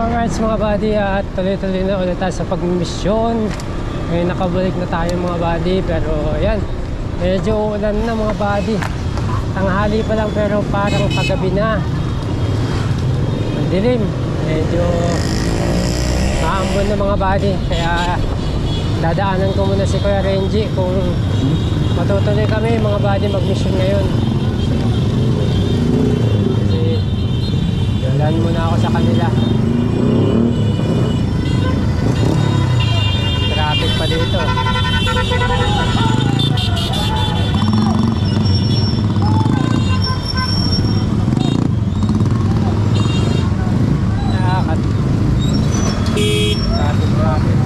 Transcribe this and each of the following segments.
Alright mga buddy at tuloy-tuloy na ulit tayo sa pagmisyon. Ngayon nakabalik na tayo mga buddy pero ayan Medyo ulan na mga buddy. Tanghali pa lang pero parang paggabi na. Dilim Medyo maambon na mga buddy. Kaya dadaanan ko muna si Kuya Renji Kung matutuloy kami mga buddy magmisyon ngayon. Kasi Dalan muna ako sa kanila. Dito. Nakakat. Traffic, traffic.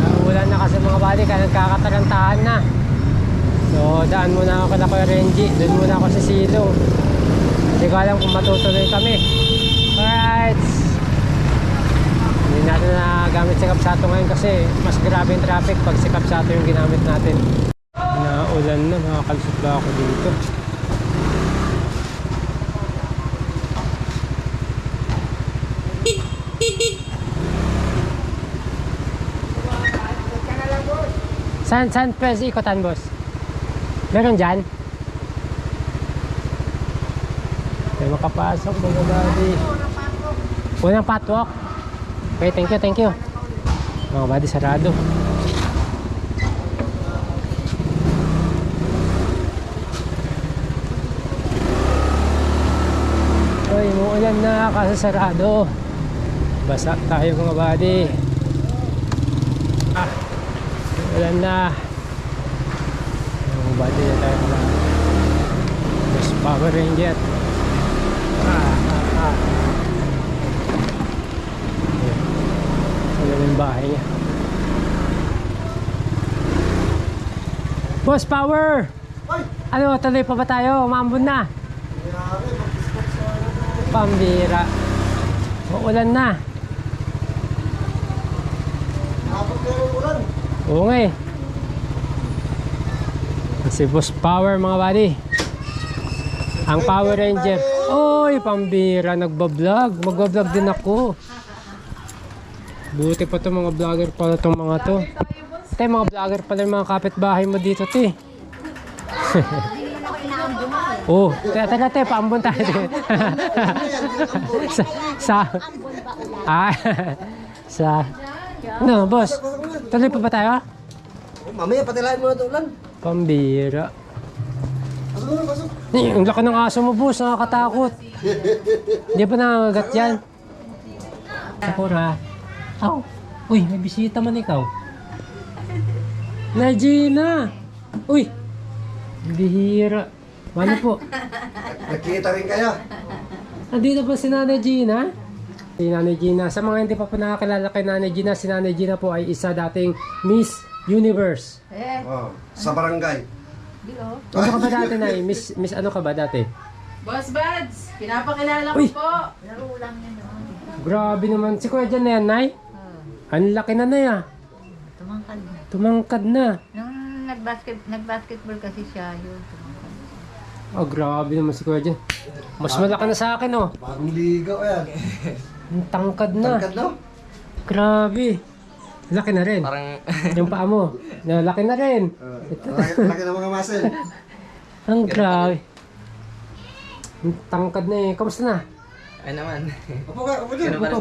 Nauulan na kasi mga buddy, kaya nagkakatarantahan na. So, daan muna ako kala Kuya Renji. Doon muna ako sa Silong. Hindi ko alam kung matutuloy kami. Alright. Hindi natin na gamit si Kapsato ngayon kasi mas grabe yung traffic pag si Kapsato yung ginamit natin. Naulan na, makakalusot ba ako dito? Saan, saan pwede ikotan, boss? Meron dyan? May makapasok mga buddy. Unang patwalk. Okay, thank you, thank you. Mga buddy, sarado. Uy, muulan na kasi sarado. Basa tayo mga buddy. Ah, ulan na. Yung body na tayo na mas Power Ranger. Ah, ah, ah. Ayan. Ayan yung bahay niya. Boss, power! Ano, tuloy pa ba tayo? Umambon na. Pambira. Uulan na. Oo nga eh. Si Boss Power mga buddy. Ang Power Ranger. Oy, pambira. Nagbablog. Magbablog din ako. Buti pa to mga vlogger pala tong mga to. Te, mga vlogger pala yung mga kapitbahay mo dito, te. oh, tara, tara, te, paambon tayo. te. sa, sa, ah, sa, no, boss, tuloy pa ba tayo? Mamaya patilahin mo na ito ulan. Pambira. Eh, ang laki ng aso mo, boss. Nakakatakot. Hindi pa nangangagat yan. Sakura. Aw. Uy, may bisita man ikaw. Najina. Uy. Bihira. Ano po? Nakikita rin kayo. Nandito pa si Nanay Gina. Si Nanay Gina. Sa mga hindi pa po nakakilala kay Nanay Gina, si Nanay Gina po ay isa dating Miss Universe. Eh, Oh, sa barangay. di oh. Ano ka ba dati, Nay? Miss, miss ano ka ba dati? Boss Buds, pinapakilala ko Uy! po. Laro lang yan, oh. Grabe naman. Si Kuya Jan na yan, Nay? Ang laki na na ya. Tumangkad na. Tumangkad na. Nung nag-basket, nag-basketball kasi siya, yun, tumangkad. Oh, grabe naman si Kuya Jan. Mas malaki na sa akin, oh. Bagong ligaw yan. Ang tangkad na. Tangkad no? Grabe. Laki na rin. Parang Yung paa mo. Na, laki na rin. Uh, laki, laki ng mga muscle. Ang grabe. Ang tangkad na eh. Kamusta na? ay naman. Upo ka, upo dyan. Ganun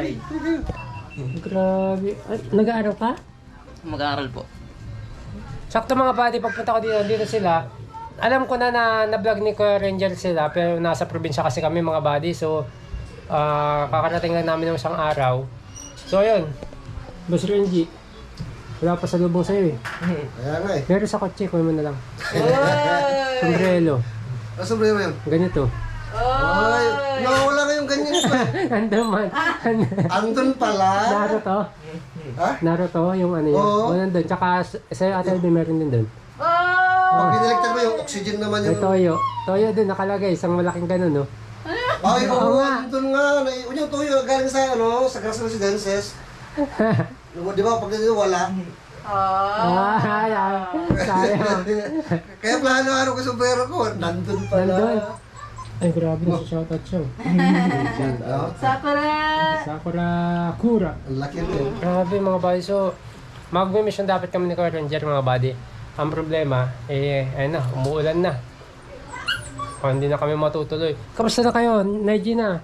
rin Upo. Ang Grabe. Ay, nag-aaral ka? Mag-aaral po. Sakto mga buddy, pagpunta ko dito, dito sila. Alam ko na na na-vlog ni Kuya Ranger sila, pero nasa probinsya kasi kami mga buddy. So, ah kakarating lang namin ng isang araw. So, ayun. Boss Renji, wala pa sa lubong sa'yo eh. Kaya nga eh. Meron sa kotse, kuha mo na lang. Sombrero. Ano sombrero yan? Ganito. Ay, nawawala nga yung ganyan pa. Ando man. Andun pala. Naruto. Ha? Naruto, yung ano yun. Oo. Oh. nandun. Tsaka s- sa'yo ate Alvin, meron din dun. Pag biniliktan mo yung oxygen naman May yung... toyo. Toyo dun nakalagay. Isang malaking ganun, no? Ay, Oo andun nga. Yung tuyo galing sa, ano, sa grass residences. Di ba, pag dito wala. Ah, ay, ay. Sayang. Kaya plano ano ko sombrero ko, nandun pala. Nandun. Ay, grabe na sa shoutout siya. Yan, ah. Sakura! Sakura Kura. Ang laki rin. Grabe mga buddy. So, mag-mission dapat kami ni Kuya Ranger mga buddy. Ang problema, eh, ayun na, umuulan na. O, hindi na kami matutuloy. Kamusta na kayo, Naigina?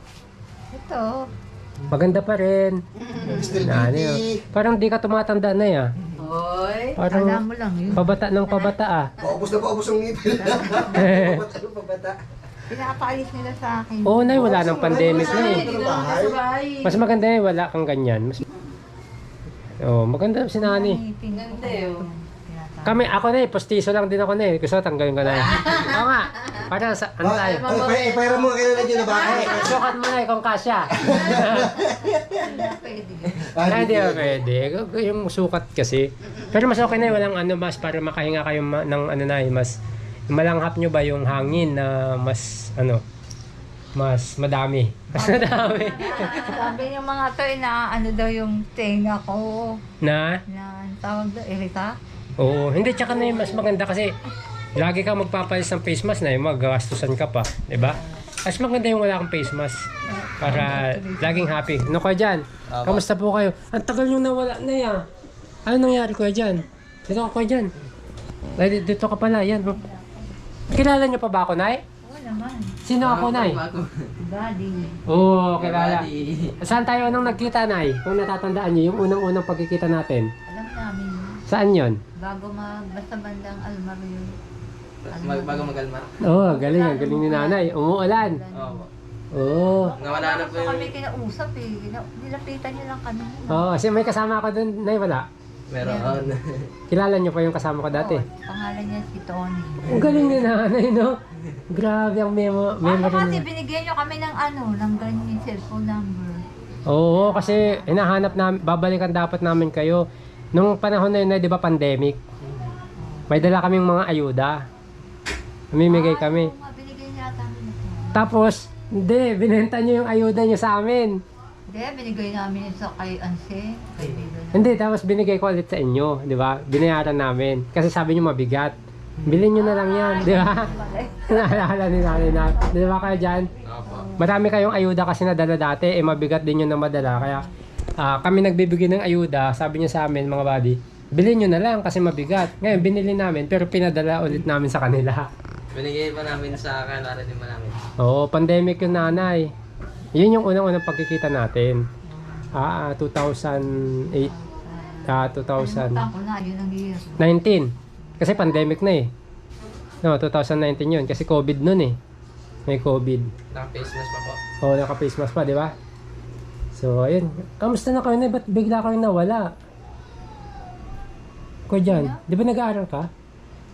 Ito. Maganda pa rin. Still Na, ano. Parang di ka tumatanda na ya. Hoy! Parang Alam mo lang yun. pabata ng pabata ah. Paubos na paubos ang ngipin. Pabata na pabata. Pinapaalis nila sa akin. Oo, Nay, wala nang pandemic na eh. Mas maganda eh, wala kang ganyan. Mas... Oh, maganda si Nani. Ganda eh, oh. Kami, ako na eh, postiso lang din ako na eh. Gusto tanggalin ko na eh. Oo nga, para sa, ano tayo? Ay, ay, ipahira mo kayo na dyan na bahay. Ay, sukat mo na eh, kung kasya. Pwede. Ay, hindi ba pwede. Yung sukat kasi. Pero mas okay na eh, walang ano, mas para makahinga kayo ma- ng ano na eh, mas malanghap nyo ba yung hangin na mas, ano, mas madami. Mas madami. Sabi ng mga to, na ano daw yung tenga ko. na? Na ang tawag daw, irita. Oo, hindi tsaka na yun, mas maganda kasi lagi ka magpapalis ng face mask na yun, maggastusan ka pa, di ba? Mas maganda yung wala kang face mask para laging happy. Ano kayo dyan? Apo. Kamusta po kayo? Ang tagal nyo nawala na yan. Ano nangyari kuya dyan? Dito ka kuya dyan. Ay, di- dito ka pala, yan. Kilala nyo pa ba ako, Nay? Oo naman. Sino ako, Nay? Body. Oo, kilala. Buddy. Saan tayo nang nagkita, Nay? Kung natatandaan nyo, yung unang-unang pagkikita natin. Alam namin yun. Saan yon? Bago mag, basta bandang almar yun. Mag, bago magalma. Oo, oh, galing. Ang galing ni nanay. Umuulan. Oo. Oo. Nawala na po Gusto kami yung... kinausap eh. Nilapitan niyo lang kami. Oo, kasi may kasama ako doon, Nay, wala. Meron. Kilala niyo pa yung kasama ko dati. Oo, pangalan niya si Tony. Ang galing ni nanay, no? Grabe ang memo, Ano memory kasi niya. binigyan niyo kami ng ano, ng ganyan cellphone number. Oo, kasi hinahanap namin, babalikan dapat namin kayo. Nung panahon na yun, Nay, di ba, pandemic? May dala kaming mga ayuda. Namimigay Ah, kami. oo nga, binigyan niya ata namin ito. Tapos, hindi, binenta niyo yung ayuda niyo sa amin. Hindi, binigay namin yun sa kay Anse, kaibigan. Hindi, tapos binigay ko ulit sa inyo, di ba? Binayaran namin. Kasi sabi niyo mabigat. Bilhin niyo na lang yan, di ba? Naalala ni nanay na, di ba kayo dyan? Marami kayong ayuda kasi nadala dati, eh mabigat din yun na madala. Kaya ah, kami nagbibigay ng ayuda, sabi niya sa amin mga buddy, bilhin nyo na lang kasi mabigat. Ngayon, binili namin, pero pinadala ulit namin sa kanila. Binigay pa namin sa kalara din namin. Oo, pandemic yung nanay. Yun yung unang-unang pagkikita natin. Ah, ah, 2008, ah, 2000. Nakalimutan ko na, yun ang year. 19. Kasi pandemic na eh. No, 2019 yun. Kasi COVID nun eh. May COVID. Naka-face mask pa po. Oo, naka-face mask pa, di ba? So, ayun. Kamusta na kayo na? Ba't bigla kayo nawala? Ko dyan, di ba nag-aaral ka?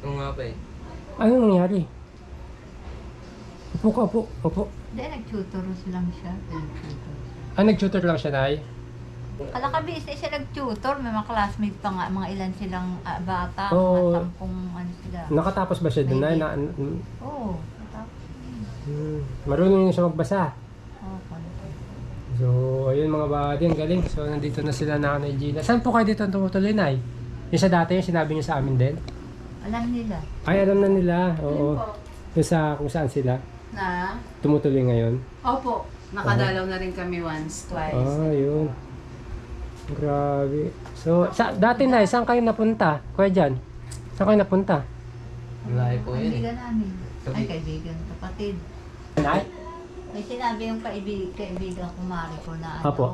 Oo nga pa eh. Ano nangyari? Upo ka, upo. Upo. Hindi, nag-tutoros lang siya. Nag-tutor. Ah, nag-tutor lang siya, Nay? Kalakabis na siya nag-tutor. May mga classmate pa nga, mga ilan silang ah, bata. Oo. Mga sampung ano sila. Nakatapos ba siya doon, Nay? Na, Oo. natapos yun. mm, marunong yun siya magbasa. Oo, konti. So, ayun mga buddy, ang galing. So, nandito na sila Nanay Gina. Saan po kayo dito tumutuloy, Nay? Yung sa dati, yung sinabi niyo sa amin din? Alam nila. Ay, alam na nila. Oo. Yung sa kung saan sila Na? tumutuloy ngayon. Opo. Nakadalaw na rin kami once, twice. Ah, yun. Grabe. So, sa, dati na, saan kayo napunta? Kuya Jan, saan kayo napunta? Malayo po yun eh. Kaibigan namin. Ay, kaibigan. Kapatid. Nay? May sinabi yung kaibig, kaibigan ko, Mari ko na ano. Apo.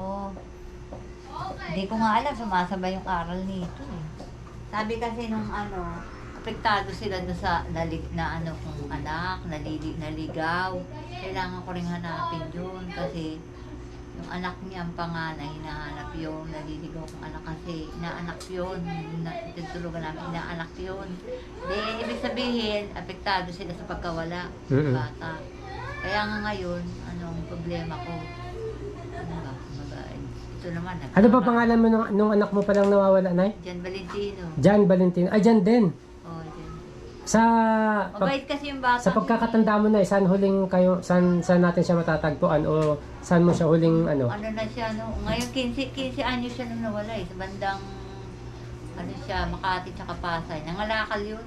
Hindi ko nga alam, sumasabay yung aral nito eh. Sabi kasi nung ano, apektado sila doon sa nalig, na ano kung anak, nalili, naligaw. Kailangan ko rin hanapin yun kasi yung anak niya, ang panganay, hinahanap yun, naliligaw kong anak kasi, inaanak yun, na, tutulugan namin, inaanak yun. Di, ibig sabihin, apektado sila sa pagkawala ng bata. Kaya nga ngayon, anong problema ko? Ano ba? Ito naman. Ano ba pangalan mo nung, nung anak mo palang nawawala, Nay? Jan Valentino. Jan Valentino. Ay, Jan din. Sa pag, Mabait kasi yung bata. sa pagkakatanda mo na, saan huling kayo, saan, saan natin siya matatagpuan o saan mo siya huling ano? Ano na siya, no? Ngayon, 15, 15 anyo siya nung nawala eh. Sa bandang, ano siya, Makati tsaka Pasay. Nangalakal yun.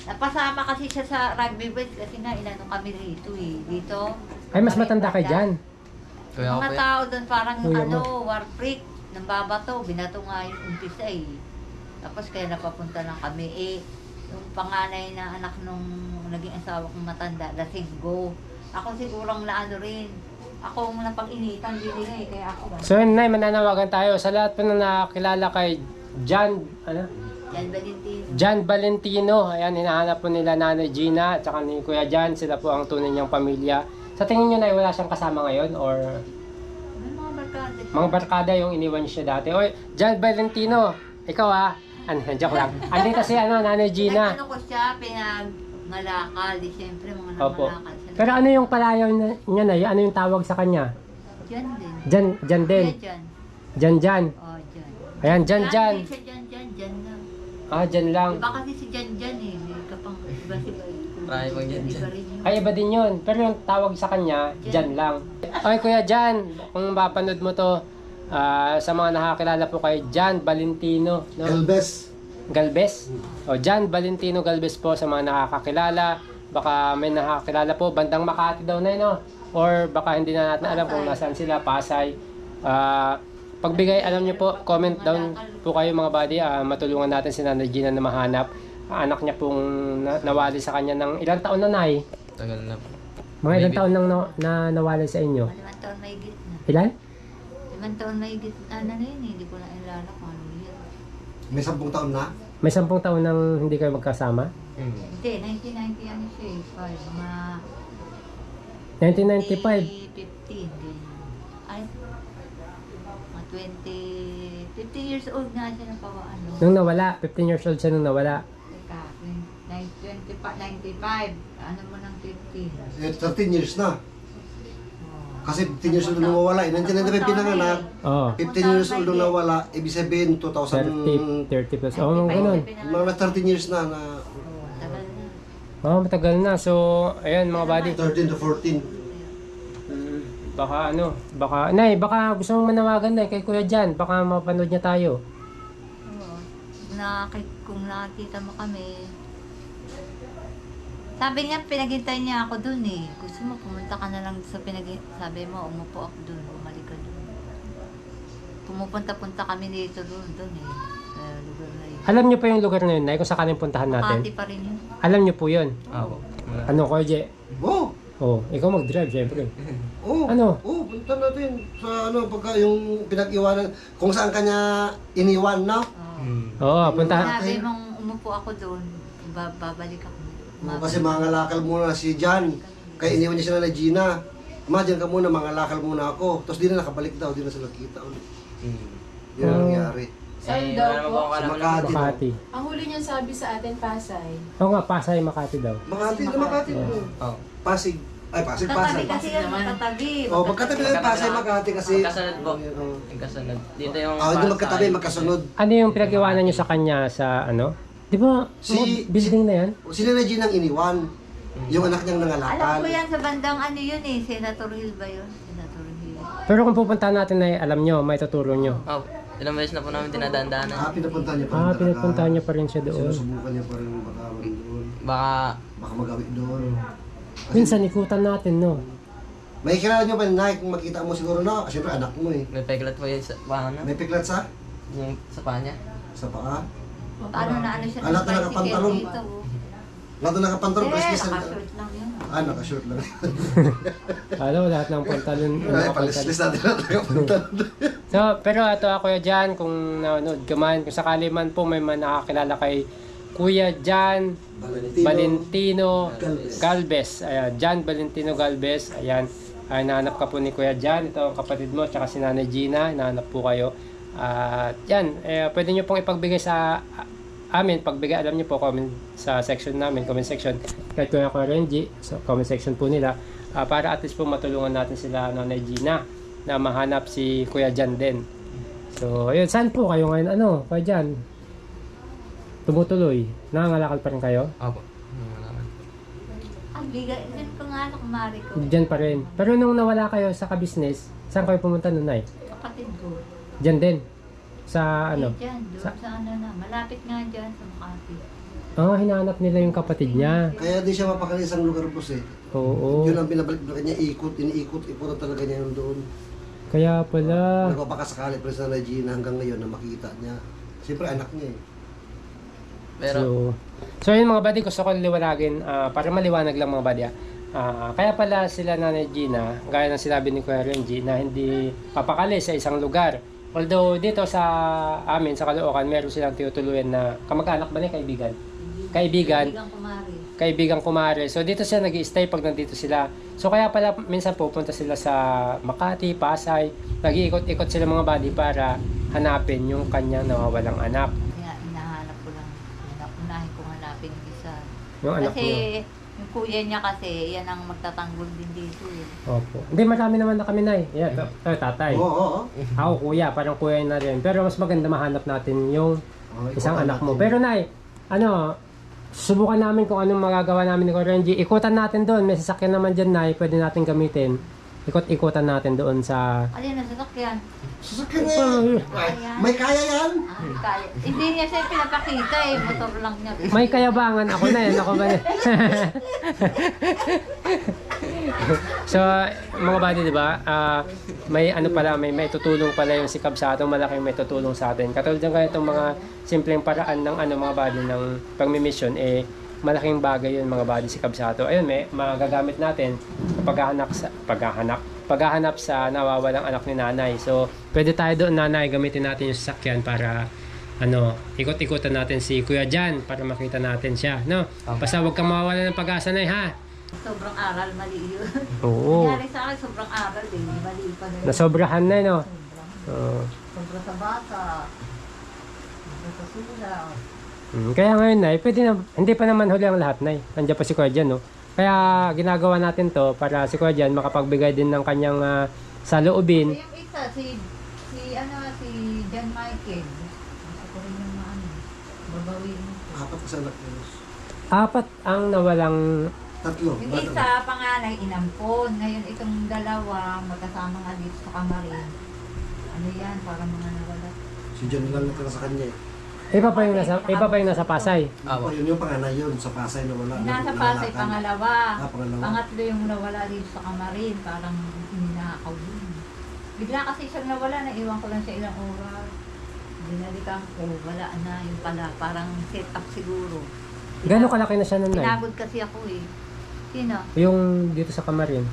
Napasama kasi siya sa rugby boys kasi nga inano kami dito eh. Dito. Ay, mas matanda kay Jan. Kuya ko Mga tao doon parang Kuya ano, mo. war freak. Nang babato, binato nga yung umpisa eh. Tapos kaya napapunta lang kami eh. Yung panganay na anak nung naging asawa kong matanda, lasing go. Ako sigurong na ano rin. Ako ang napag-initan din nila eh, kaya ako. So yun, Nay, mananawagan tayo sa lahat po na nakakilala kay Jan, ano? Yan, Valentino. Jan Valentino. Ayan, hinahanap po nila Nanay Gina at saka ni Kuya Jan. Sila po ang tunay niyang pamilya. Sa tingin niyo, Nay, wala siyang kasama ngayon? Or May mga barkada. mga barkada yung iniwan siya dati? Oy, Jan Valentino, ikaw ah. Ano, joke lang. Andito si ano, Nanay Gina. Nag-ano ko siya, pinag-malakal. Di syempre, mga Opo. namalakal siya. Pero ano yung palayaw na- niya na? Ano yung tawag sa kanya? Diyan din. Jan, Jan din. Kuya Jan. Jan Jan. Oh, Jan. Ayan, Jan Jan. Hindi siya Jan Jan, Jan lang. Ah, Jan lang. Iba kasi si Jan Jan eh. May kapang iba si Marami pang Jan Iba Jan. rin yun. Ay, iba din yun. Pero yung tawag sa kanya, Jan lang. Okay, Kuya Jan, kung mapanood mo to, ah, sa mga nakakilala po kay Jan Valentino, no? Elbes. Galvez. O, Jan Valentino Galvez po sa mga nakakakilala. Baka may nakakilala po, bandang Makati daw na yun, no? Or baka hindi na natin alam kung nasaan sila, Pasay. Ah, pagbigay, alam niyo po, comment down po kayo mga buddy. Ah, matulungan natin si Nanay Gina na mahanap. Ah, anak niya pong na- nawali sa kanya ng ilang taon na nay? Tagal na po. Mga ilang Maybe. taon nang na, na nawali sa inyo? Limang taon may git na. Ilan? Limang taon may Ano na yun eh. Hindi ko na ilala kung ano yun. May sampung taon na. May sampung taon nang hindi kayo magkasama? Hindi, 1990 ano siya eh. Five, Mga 1995. 2015 din. Ay, mga 20, 15 years old nga siya na pawa ano. Nung nawala, 15 years old siya nung nawala. Teka, 20, 95, ano mo ng 15? Eh, 13 years na. Oh. Kasi 15 years old nung nawala. Eh, 1995 pinanganak. Oo. 15 years old nung nawala. Ibig sabihin, 2000... 30, 30 plus. Oo, oh, ganun. Mga 13 years na na na. Oo, matagal na. So, ayan mga buddy. 13 to 14. Mm, Baka ano, baka, Nay, baka gusto mong manawagan na kay Kuya Jan. Baka mapanood niya tayo. Oo. Na, kung nakakita mo kami, sabi niya, pinaghintay niya ako dun eh. Gusto mo, pumunta ka na lang sa pinag Sabi mo, umupo ako dun, bumalik ka dun. Pumupunta-punta kami dito dun, dun eh. Sa lugar na yun. Alam niyo pa yung lugar na yun, Nay, kung sakaling puntahan natin. Makati pa rin yun. Alam niyo po yun. Ako. Wala. Ano, Kuya Je? Oh! Oh, ikaw mag-drive, syempre. Oh, Ano? Oh, punta natin sa ano pagka yung pinag-iwanan kung saan kanya iniwan na. Oo. Hmm. Oo, puntahan. Sabi mong umupo ako doon, ba- babalik ako. Oh, kasi mga lakal muna si Jan. Kaya iniwan niya sila na Gina. Ma, dyan ka muna, mga lakal muna ako. Tapos di na nakabalik daw, di na sila kita ulit. Hmm. Yun ang nangyari. Saan Eh, daw po? Sa Makati. Makati. Ang huli niyang sabi sa atin, Pasay. Oo nga, Pasay, Makati daw. Makati na Makati mo. Oh. Pasig. Ay, Pasig, Katabi Pasig. kasi yan, magkatabi. Oh, magkatabi lang Pasig, Makati kasi. Magkasunod po. Oh. Magkasunod. Dito yung... Ah, Pasay. magkatabi, magkasunod. Ano yung pinag-iwanan niyo sa kanya sa ano? Di ba, Si- mga building na yan? Sila na Gina ang iniwan. Yung anak niyang Alam nangalakal. ko yan sa bandang ano yun eh, Senator Hill ba yun? Senator Hill. Pero kung pupunta natin na alam nyo, may tuturo nyo. Oh, ilang beses na po namin dinadaan-daanan. Ah, pinapunta niya pa rin Ah, talaga. pinapuntahan nyo pa rin siya doon. Sinusubukan niya pa rin baka doon. Baka Baka magawi doon. Kasi Minsan, ikutan natin, no? may kilala niyo ba ni Nike kung makita mo siguro na, siyempre anak mo eh. may peklat po yun sa paano. May piklat sa Yung sa paa niya. sa paa. Paano na ano siya Alat na tricycle nakapantalon. dito? oh. Lahat na nakapantalon, Eh, press nakashort lang yun. Ah, nakashort lang. Alam, lahat ng pantalon. ano, Ay, pantalon. palislis natin lahat nakapantalon. So, pero ito ako dyan, kung nanonood ka man, kung sakali man po may man nakakilala kay Kuya Jan Valentino Galvez. Ayan, Jan Valentino Galvez. Ayan, ay nahanap ka po ni Kuya Jan. Ito ang kapatid mo, tsaka si Nanay Gina. Nahanap po kayo. At yan, eh, pwede nyo pong ipagbigay sa amin. Pagbigay, alam nyo po, comment sa section namin, comment section. Kahit Kuya Kuya Renji, sa comment section po nila. ah, para at least po matulungan natin sila Nanay Gina na mahanap si Kuya Jan din. So, ayun, saan po kayo ngayon? Ano, Kuya Jan? Tumutuloy. Nangangalakal pa rin kayo? Ang bigay, din ko nga anak mari ko. Diyan pa rin. Pero nung nawala kayo sa ka-business, saan kayo pumunta nun, Nay? Kapatid ko. Diyan din. Sa ano? Eh, dyan, doon Sa- sa, ano na. Malapit nga dyan sa Makati. Ah, hinanap nila yung kapatid niya. Kaya di siya mapakali isang lugar po eh. Oo. Yun ang pinabalik na kanya, ikot, iniikot, ikutan talaga niya yun doon. Kaya pala. Nagpapakasakali pa rin sa Regina hanggang ngayon na makita niya. Siyempre anak niya eh. Pero, So, so yun mga buddy, gusto ko liwanagin ah, para maliwanag lang mga buddy. ah. Ah, kaya pala sila Nanay Gina, gaya ng sinabi ni Kuya Renji, na hindi papakali sa isang lugar. Although dito sa amin, sa Caloocan, meron silang tinutuluyan na kamag-anak ba ni kaibigan? Kaibigan, Bigang kumari. kaibigang kumare. So dito siya nag stay pag nandito sila. So kaya pala minsan pupunta sila sa Makati, Pasay, nag-iikot-ikot sila mga buddy para hanapin yung kanyang nawawalang anak. Kaya hinahanap ko lang. Una- Unahin kong hanapin yung isa. Yung anak kasi niyo. Kuya niya kasi, yan ang magtatanggol din dito eh. Opo. Hindi, marami naman na kami na eh. Yeah, to, to, tatay. Oo, oo. Ako, kuya. Parang kuya na rin. Pero mas maganda mahanap natin yung Oo, isang ikutan anak mo. natin. Pero nay, ano, subukan namin kung anong magagawa namin ni Korenji. Ikutan natin doon. May sasakyan naman dyan, nay. Pwede natin gamitin. Ikot-ikutan natin doon sa... Alin na sasakyan? Sasakyan eh. Ay, May kaya yan. Ah, kaya. Hindi niya siya pinapakita eh. Motor lang niya. May kayabangan ako na yan. Ako ba so, mga buddy, di ba? Ah, may ano pala, may may tutulong pala yung sikap sa atin, malaking may tutulong sa atin. Katulad ng ganitong mga simpleng paraan ng ano mga buddy ng pagmi-mission eh malaking bagay yun mga buddy sikap sa ato. Ayun, may magagamit natin paghahanap sa paghahanap paghahanap sa nawawalang anak ni nanay. So, pwede tayo doon nanay, gamitin natin yung sasakyan para ano, ikot-ikutan natin si Kuya Jan para makita natin siya, no? Basta huwag kang mawawala ng pag-asa na ha. Sobrang aral, mali yun. Oo. Nangyari sa akin, sobrang aral eh. Mali pa na yun. Nasobrahan na, no? Sobrang. Oo. Sobra sa bata. Sobra sa sulat. Mm, kaya ngayon, Nay, pwede na, hindi pa naman huli ang lahat, Nay. Nandiyan pa si Kuya Jan, no? Kaya ginagawa natin to para si Kuya Jan makapagbigay din ng kanyang ah, saloobin. Yung isa, si, si, ano, si John Michael. Gusto ko rin yung ano, babawiin. Apat sa anak niya. Apat ang nawalang Tatlo. Yung Bata- isa, panganay, inampon. Ngayon, itong dalawa, magkasama nga dito sa kamarin. Ano yan, parang mga nawala. Si John lang natira sa kanya eh. Iba pa yung nasa, iba pa yung nasa Pasay. Oh, yun yung panganay yun, sa Pasay na wala. Nasa Pasay, pangalawa. Ah, pangalawa. Pangatlo yung nawala dito sa kamarin, parang ninakaw din. Bigla kasi siyang nawala, naiwan ko lang siya ilang oras. Binalikan ko, wala na, yung pala, parang set up siguro. Gano'ng kalaki na siya nun, Nay? Pinagod kasi ako eh. Sino? Yung dito sa Kamarin.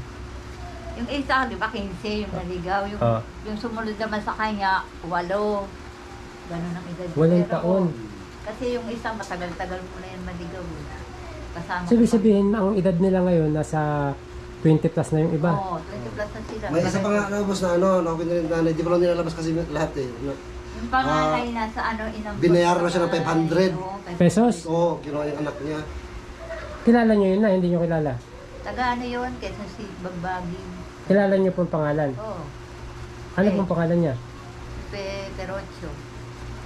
Yung isa, di ba, 15, yung naligaw. Yung, Oo. yung sumunod naman sa kanya, walo. Ganun ang edad. Walang Pero, taon. Kasi yung isa, matagal-tagal mo na yan maligaw. eh. Kasama pa- sabihin, ang edad nila ngayon, nasa 20 plus na yung iba. Oo, 20 plus na sila. May isa pa nga nalabas na ano, nakapin na rin nanay. Di ko lang nilalabas kasi lahat eh. Na- Yung panganay nasa ano, inang... binayaran na siya ng 500. Oo, 500. Pesos? Oo, kinuha yung anak niya. Kilala nyo yun na, hindi nyo kilala. Taga ano yun, kesa si Bagbagi. Kilala nyo pong pangalan. Oo, Ano pong pangalan niya? Pe Perocho.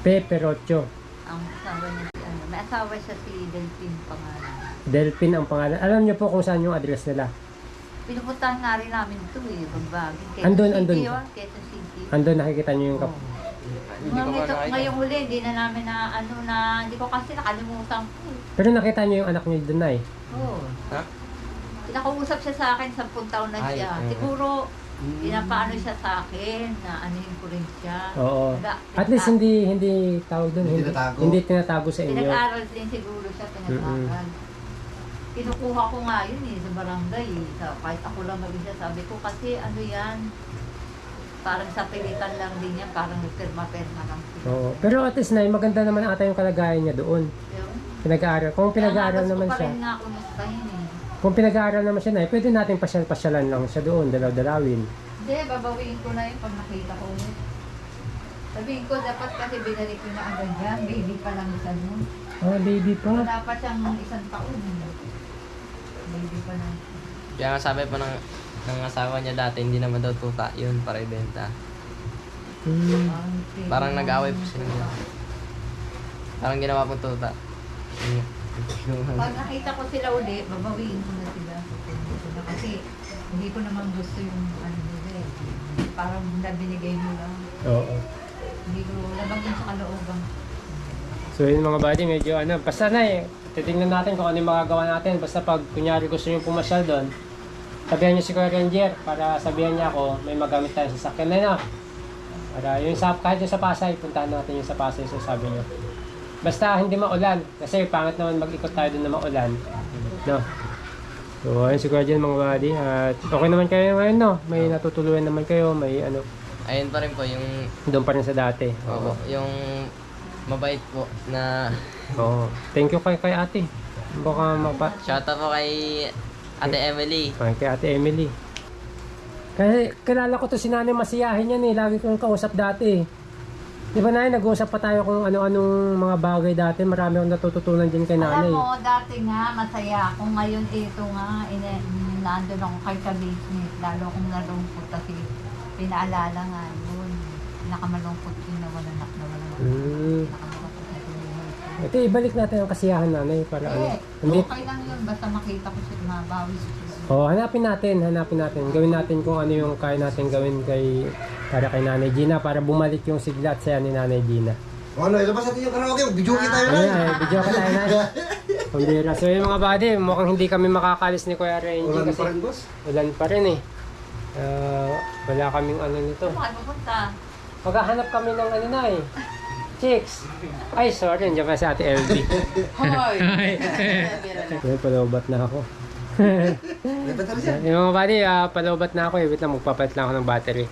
Pepe Rocho. Ang asawa niya si ano. May asawa siya si Delphine pangalan. Delphin ang pangalan. Alam nyo po kung saan yung address nila. Pinupuntahan nga rin namin ito eh, Bagbagi. Quezon Andun, City andun. yun, Quezon City. Andun nakikita nyo yung kap... Oo. Hindi ko Ngayong, ito, ngayong huli, hindi na namin na, ano na, hindi ko kasi nakalimutan ko. eh. Pero nakita nyo yung anak nyo doon na eh. Oo. Ha? Pinakausap siya sa akin, 10 taon na Ay, siya. oo. Siguro, pinapaano siya sa akin, na anuhin ko rin siya. Oo. Naga- At least hindi hindi tawag doon. Hindi Hindi, tinatago. hindi tinatago sa inyo. Pinag-aral din siguro siya, pinag-aral. Kinukuha ko nga yun eh, sa barangay. eh. Sa, kahit ako lang mag-isa, sabi ko kasi ano yan, parang sa pilitan lang din yan, parang pirma-pirma lang. Oo. Pero at least na maganda naman ata yung kalagayan niya doon. Yun. Pinag-aaral. Kung pinag-aaral Kaya nga, naman gusto ko siya. pa rin nga kumustahin. Kung pinag-aaral naman siya na, pwede natin pasyal-pasyalan lang siya doon, dalaw-dalawin. Hindi, babawiin ko na yun pag nakita ko ulit. Sabihin ko, dapat kasi binalik ko na agad yan. Baby pa lang isa nun. Ah, baby pa. Wala pa siyang isang taon. Baby pa lang. Kaya nga sabi pa ng, ng asawa niya dati, hindi naman daw tuta yun para ibenta. Hmm. Parang, Parang nag-away po sila. Parang ginawa pong tuta. Yun. Pag nakita ko sila uli, babawiin ko na sila. Kasi hindi ko naman gusto yung ano nila eh. Parang nabinigay mo lang. Oo. Hindi ko labag yun sa kalooban. So yun mga buddy, medyo ano, basta na eh. Titingnan natin kung ano yung magagawa natin. Basta pag kunyari gusto nyo pumasyal doon, sabihan nyo si Kuya Ranger para sabihan niya ako may magamit tayo sa sakyan na yun. Para yung sa, kahit yung sa Pasay, puntahan natin yung sa Pasay, so sabi nyo. Basta hindi maulan, kasi pangit naman mag-ikot tayo doon na maulan. No? So ayun si Kuya Jen mga buddy. At okay naman kayo ngayon no? May natutuluyan naman kayo, may ano, Ayun pa rin po yung, doon pa rin sa dati. opo, yung mabait po na Oo. Thank you kay, kay ate. Baka mapa... shoutout po kay Ate Emily. Ay, kay ate Emily. Kasi kilala ko to si Nanay Masiyahin yan eh. Lagi kong kausap dati eh. Di ba Nanay, nag-uusap pa tayo kung ano-anong mga bagay dati. Marami akong natututunan din kay Nanay. Alam mo, dati nga, masaya ako. Ngayon, ito nga, ine, nandun ako kay ka-business. Lalo akong nalungkot kasi pinaalala nga yun. Nakamalungkot yun na wala nak na wala. Nakamalungkot na buhay ko. Ito, ibalik natin ang kasiyahan Nanay para ano. Eh, Hindi, okay lang yun. Basta makita ko siya, mabawi siya. Oh, hanapin natin, hanapin natin. Gawin natin kung ano yung kaya natin gawin kay para kay Nanay Gina para bumalik yung sigla at saya ni Nanay Gina. Ano, ilabas natin yung karaoke, mag-video tayo Ano na. yan, eh, video ka tayo na. Pambira. So yung mga buddy, mukhang hindi kami makakalis ni Kuya Renji Ulan kasi pa rin, boss. ulan pa rin eh. Ah, wala kaming ano nito. Saan pupunta? Maghahanap kami ng ano na eh. Chicks. Ay, sorry. Nandiyan pa si Ate LB. Hoy! May palobat na ako. May battery siya. yung mga buddy, ah, palobat na ako eh. Wait lang, magpapalit lang ako ng battery.